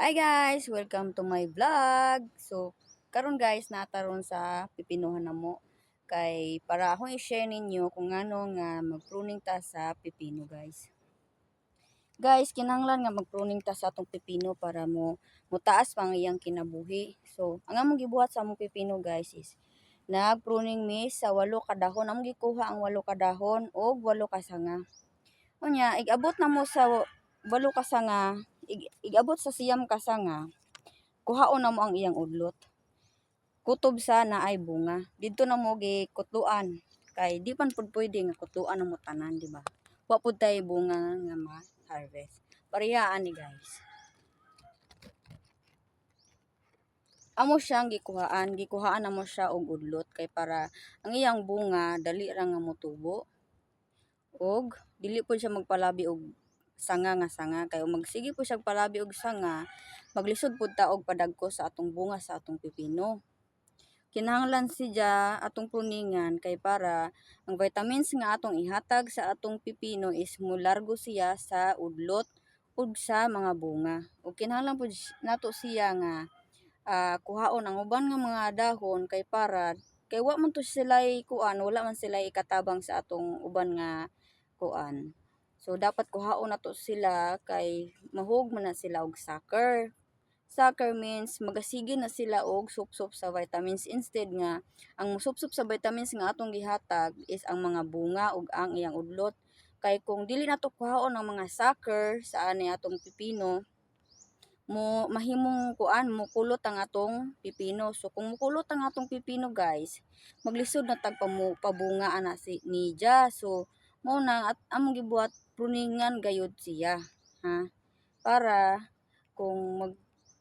Hi guys! Welcome to my vlog! So, karon guys, nataron sa pipinuhan na mo. Kay, para akong i-share ninyo kung ano nga mag-pruning ta sa pipino guys. Guys, kinanglan nga mag-pruning ta sa atong pipino para mo mutaas pang iyang kinabuhi. So, ang among gibuhat sa among pipino guys is nag-pruning mi sa walo ka dahon. Among gikuha ang walo ka dahon o walo ka sanga. Unya, igabot na mo sa walo ka sanga, igabot sa siyam ka sanga, kuhaon na mo ang iyang udlot. Kutob sa naay bunga. Dito na mo gikutluan. Kay di pan pud pwede nga kutluan na mo tanan, di ba? Wa pud tay bunga nga ma-harvest. Parehaan ni guys. Amo siyang gikuhaan, gikuhaan na mo siya og udlot kay para ang iyang bunga dali ra nga motubo. Og dili pud siya magpalabi og sanga nga sanga. Kay magsige po siya palabi og sanga. Maglisod pud ta og padagko sa atong bunga sa atong pipino. Kinahanglan siya atong pruningan kay para ang vitamins nga atong ihatag sa atong pipino is mulargo siya sa udlot ug sa mga bunga. Ug kinahanglan pud nato siya nga ah, kuhaon. Ang uban nga mga dahon kay para kay wa man to sila kuan wala man sila ikatabang sa atong uban nga kuan So, dapat kuhaon na to sila kay mahug man na sila og sucker. Sucker means magasige na sila og sup-sup sa vitamins instead nga ang musup-sup sa vitamins nga atong gihatag is ang mga bunga ug ang iyang udlot. Kay kung dili na to kuhaon ang mga sucker sa ani atong pipino, mo mahimong kuan mo kulot ang atong pipino. So kung mukulot ang atong pipino guys, maglisod na tag pabunga ana si nija. So mo na at among gibuhat pruningan gayud siya ha? Para kung mag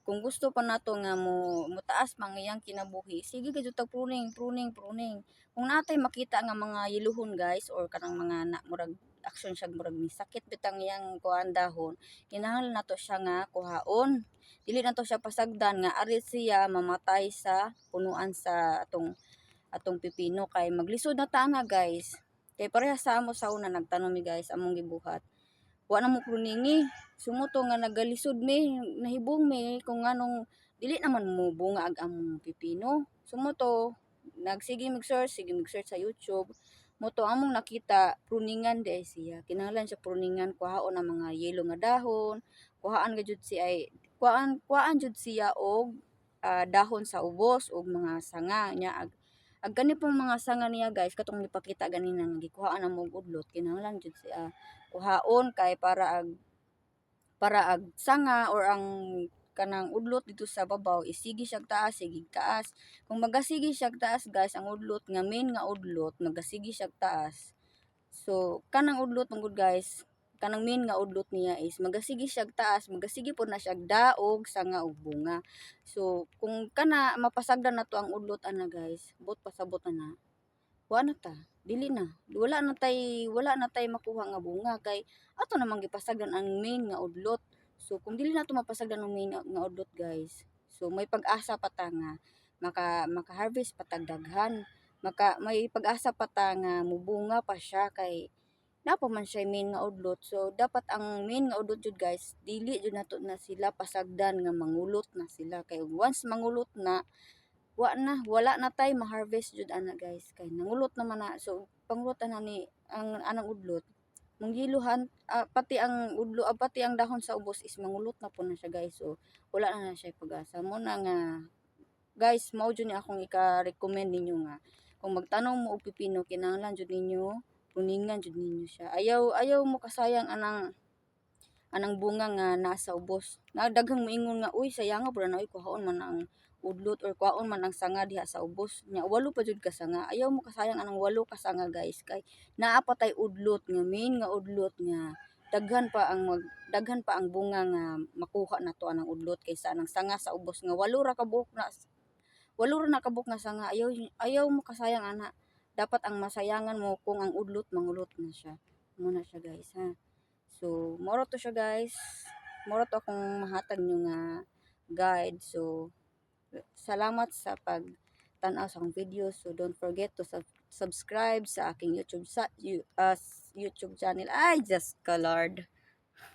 kung gusto pa nato nga mo mutaas pang iyang kinabuhi sige gayud tag pruning pruning pruning. Kung natay makita nga mga yiluhon guys or kanang mga na, murag action siya murag ni sakit bitang iyang kuan dahon kinahanglan nato siya nga kuhaon. Dili nato siya pasagdan nga ari siya mamatay sa punuan sa atong atong pipino. Kay maglisod na ta nga guys Kay parehas sa amo sa una nagtanom mi guys among gibuhat. Wa na mo pruningi. Sumuto nga nagalisod mi, nahibong mi kung anong dili naman mo bunga ag among pipino. Sumuto nagsige mig search, sige mig search sa YouTube. Moto among nakita pruningan di siya. Kinahanglan siya pruningan kuhaon ang mga yelo nga dahon, kuhaan ga jud siya ay kuhaan kuhaan jud siya og ah, dahon sa ubos ug mga sanga nya ag Ag gani pong mga sanga niya guys, katong ipakita ganina nga gikuhaan na mo og udlot, kinahanglan jud siya kuhaon kay para ag para ag sanga or ang kanang udlot dito sa babaw isigi siya taas, sige taas. Kung magasigi siya taas guys, ang udlot nga main nga udlot, magasigi siya taas. So, kanang udlot mong guys, kanang main nga udlot niya is magasigi siya taas, magasigi po na siya daog sanga ug bunga. So, kung kana mapasagdan na to ang udlot ana guys, bot pasabot na. Wa na ta, dili na. Wala na tay wala na tay makuha nga bunga kay ato namang gipasagdan ang main nga udlot. So, kung dili na to mapasagdan ang main nga udlot guys, so may pag-asa pa ta nga maka maka-harvest patagdaghan. Maka may pag-asa pa ta nga mubunga pa siya kay napa man siya main nga udlot. So dapat ang main nga udlot jud guys, dili jud nato na sila pasagdan nga mangulot na sila. Kay once mangulot na wa na wala na tay ma-harvest jud ana guys. Kay nangulot naman na so pangulot na ni ang anang udlot. Mong giluhan ah, pati ang udlo ah, pati ang dahon sa ubos is mangulot na po na siya guys. So wala na na siya pag-asa. Mo na nga guys mao jud ni akong ika-recommend ninyo nga. Kung magtanong mo og pipino kinahanglan jud ninyo puningan jud ninyo siya. Ayaw ayaw mo kasayang anang anang bunga nga nasa ubos. Nagdaghang moingon nga uy sayang pud na uy kuhaon man ang udlot or kuhaon man ang sanga diha sa ubos. Nya walo pa jud ka sanga. Ayaw mo kasayang anang walo ka sanga guys kay naa pa udlot nga main nga udlot nga daghan pa ang mag daghan pa ang bunga nga makuha na to anang udlot kaysa anang sanga sa ubos nga walo ra ka buok na walo ra na ka buok nga sanga ayaw ayaw mo kasayang ana dapat ang masayangan mo kung ang udlot mangulot na siya. Muna siya guys ha. So moro to siya guys. Moro to akong mahatag nyo nga guide. So salamat sa pag tanaw sa akong video. So don't forget to sub- subscribe sa aking youtube sa uh, youtube channel. Ay just ka lord